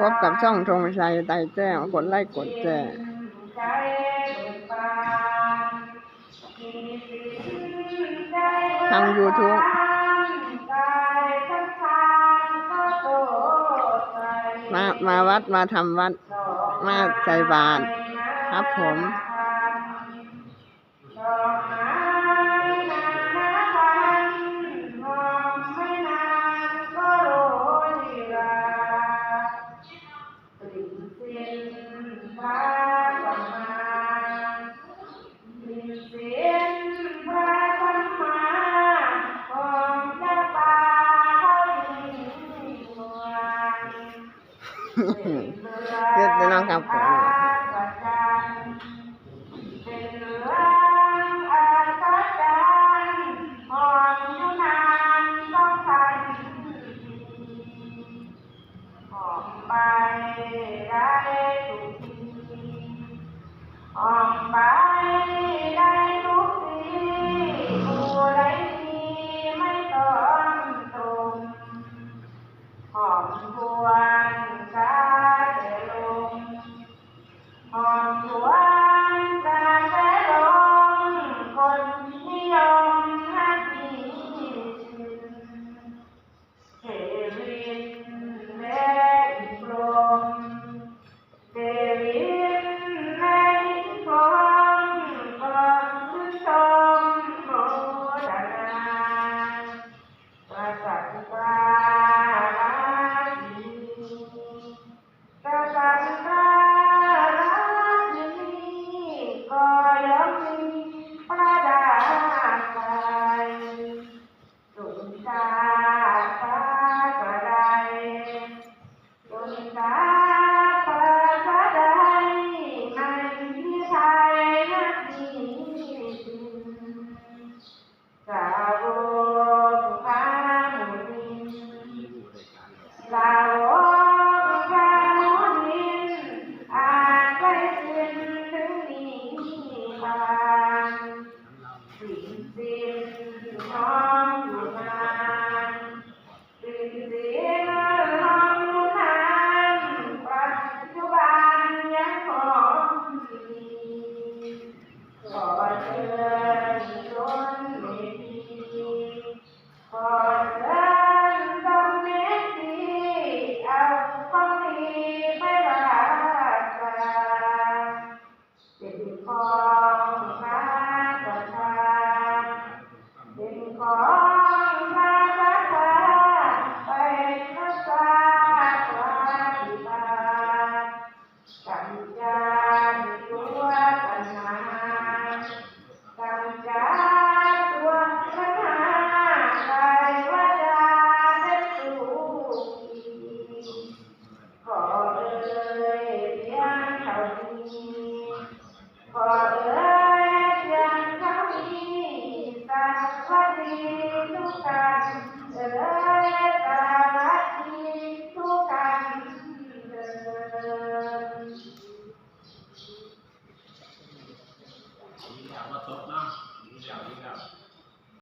พบกับช่องธงชัยไตแจ้งกดไลค์กดแจ้งทางยูทูบมามาวัดมาทำวัด มาใจบาทครับผม เดี๋ยวน้องทำของไปได้ทุกทีออกไปได้ทุก Thank you. heart. Ah. Espírito Santo, leva aqui tua